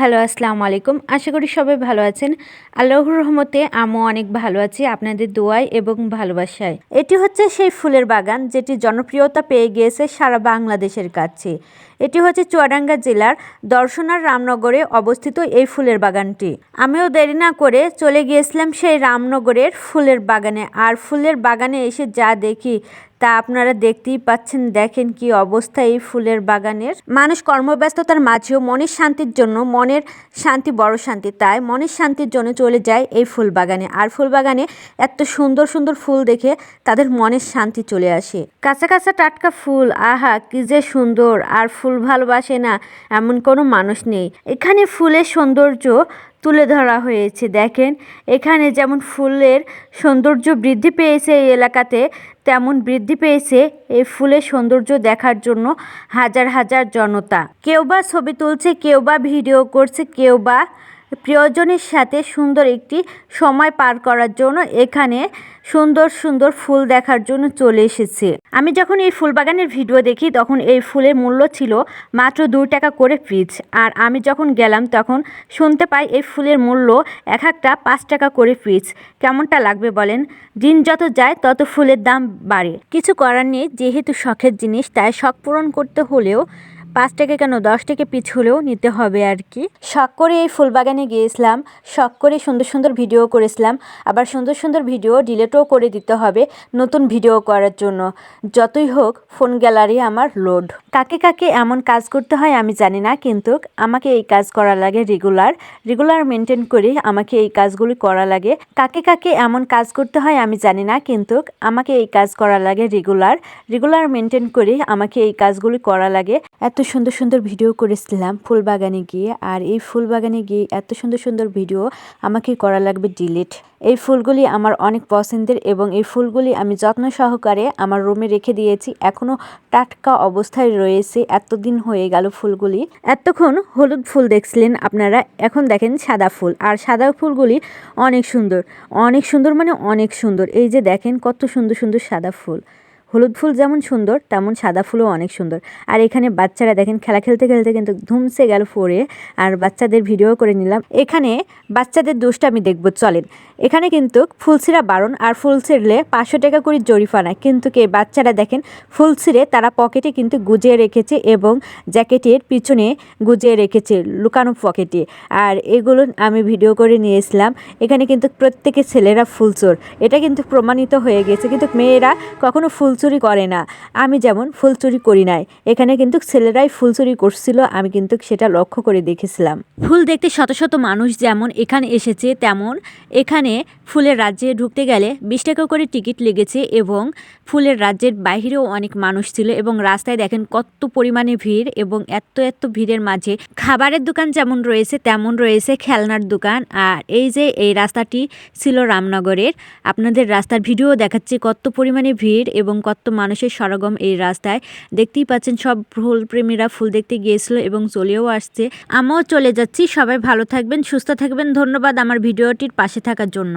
Hello, আসসালামু আলাইকুম। আশা করি সবাই ভালো আছেন। আল্লাহর রহমতে আমও অনেক ভালো আছি আপনাদের দোয়ায় এবং ভালোবাসায়। এটি হচ্ছে সেই ফুলের বাগান যেটি জনপ্রিয়তা পেয়ে গিয়েছে সারা বাংলাদেশের কাছে। এটি হচ্ছে চুয়াডাঙ্গা জেলার দর্শনার রামনগরে অবস্থিত এই ফুলের বাগানটি। আমিও দেরি না করে চলে গিয়েছিলাম সেই রামনগরের ফুলের বাগানে। আর ফুলের বাগানে এসে যা দেখি তা আপনারা দেখতেই পাচ্ছেন, দেখেন কি অবস্থা এই ফুলের বাগানের। মানুষ কর্মব্যস্ততার মাঝেও মনের শান্তির জন্য, মনের শান্তি বড় শান্তি, তাই মনের শান্তির জন্য চলে যায় এই ফুল বাগানে। আর ফুল বাগানে এত সুন্দর সুন্দর ফুল দেখে তাদের মনের শান্তি চলে আসে। কাঁচা কাঁচা টাটকা ফুল, আহা, কি যে সুন্দর! আর ফুল ভালোবাসে না, এমন কোনো মানুষ নেই। এখানে ফুলের সৌন্দর্য তুলে ধরা হয়েছে, দেখেন। এখানে যেমন ফুলের সৌন্দর্য বৃদ্ধি পেয়েছে এই এলাকাতে, তেমন বৃদ্ধি পেয়েছে এই ফুলের সৌন্দর্য দেখার জন্য হাজার হাজার জনতা। কেউ বা ছবি তুলছে, কেউ বা ভিডিও করছে, কেউ বা প্রিয়জনের সাথে সুন্দর একটি সময় পার করার জন্য এখানে সুন্দর সুন্দর ফুল দেখার জন্য চলে এসেছে। আমি যখন এই ফুল বাগানের ভিডিও দেখি, তখন এই ফুলের মূল্য ছিল মাত্র দু টাকা করে পিস আর আমি যখন গেলাম, তখন শুনতে পাই এই ফুলের মূল্য এক একটা পাঁচ টাকা করে পিস কেমনটা লাগবে বলেন? দিন যত যায়, তত ফুলের দাম বাড়ে। কিছু করার নেই, যেহেতু শখের জিনিস, তাই শখ পূরণ করতে হলেও পাঁচ টাকা কেন, দশ টাকা পিছ হলেও নিতে হবে আর কি। শখ করে এই ফুলবাগানে গিয়েছিলাম, শখ করে সুন্দর সুন্দর ভিডিও করেছিলাম, আবার সুন্দর সুন্দর ভিডিও ডিলেটও করে দিতে হবে নতুন ভিডিও করার জন্য। যতই হোক, ফোন গ্যালারি আমার লোড। কাকে কাকে এমন কাজ করতে হয় আমি জানি না, কিন্তু আমাকে এই কাজ করা লাগে রেগুলার রেগুলার মেনটেন করে আমাকে এই কাজগুলি করা লাগে। কাকে কাকে এমন কাজ করতে হয় আমি জানি না, কিন্তু আমাকে এই কাজ করা লাগে রেগুলার রেগুলার মেনটেন করে আমাকে এই কাজগুলি করা লাগে। এত সুন্দর সুন্দর ভিডিও করেছিলাম ফুল বাগানে গিয়ে, আর এই ফুল বাগানে গিয়ে এত সুন্দর সুন্দর ভিডিও আমাকে করা লাগবে ডিলিট এই ফুলগুলি আমার অনেক পছন্দের এবং এই ফুলগুলি আমি যত্ন সহকারে আমার রুমে রেখে দিয়েছি। এখনও টাটকা অবস্থায় রয়েছে, এতদিন হয়ে গেল ফুলগুলি। এতক্ষণ হলুদ ফুল দেখছিলেন আপনারা, এখন দেখেন সাদা ফুল। আর সাদা ফুলগুলি অনেক সুন্দর অনেক সুন্দর মানে অনেক সুন্দর। এই যে দেখেন কত সুন্দর সুন্দর সাদা ফুল। হলুদ ফুল যেমন সুন্দর, তেমন সাদা ফুলও অনেক সুন্দর। আর এখানে বাচ্চারা দেখেন, খেলা খেলতে খেলতে কিন্তু ধুমসে গেল ফোরে, আর বাচ্চাদের ভিডিও করে নিলাম। এখানে বাচ্চাদের দোষটা আমি দেখব, চলেন। এখানে কিন্তু ফুল বারণ আর ফুল ছিঁড়লে পাঁচশো টাকা করে জরিফানা। কিন্তু কে, বাচ্চারা দেখেন ফুল ছিঁড়ে তারা পকেটে কিন্তু গুজিয়ে রেখেছে এবং জ্যাকেটের পিছনে গুজিয়ে রেখেছে, লুকানো পকেটে। আর এগুলো আমি ভিডিও করে নিয়েছিলাম। এখানে কিন্তু প্রত্যেকে ছেলেরা ফুল চোর এটা কিন্তু প্রমাণিত হয়ে গেছে। কিন্তু মেয়েরা কখনো ফুল চুরি করে না। আমি যেমন ফুল চুরি করি নাই, এখানে কিন্তু ছেলেরাই ফুল চুরি করছিল, আমি কিন্তু সেটা লক্ষ্য করে দেখেছিলাম। ফুল দেখতে শত শত মানুষ যেমন এখানে এসেছে, তেমন এখানে ফুলের রাজ্যে ঢুকতে গেলে বিশ টাকা করে টিকিট লেগেছে এবং ফুলের রাজ্যের বাইরেও অনেক মানুষ ছিল এবং রাস্তায় দেখেন কত পরিমাণে ভিড় এবং এত এত ভিড়ের মাঝে খাবারের দোকান যেমন রয়েছে, তেমন রয়েছে খেলনার দোকান। আর এই যে এই রাস্তাটি ছিল রামনগরের, আপনাদের রাস্তার ভিডিও দেখাচ্ছে কত পরিমাণে ভিড় এবং কত মানুষের সরগম এই রাস্তায়। দেখতেই পাচ্ছেন সব ফুল প্রেমীরা ফুল দেখতে গিয়েছিল এবং চলেও আসছে। আমিও চলে যাচ্ছি, সবাই ভালো থাকবেন, সুস্থ থাকবেন। ধন্যবাদ আমার ভিডিওটির পাশে থাকার জন্য।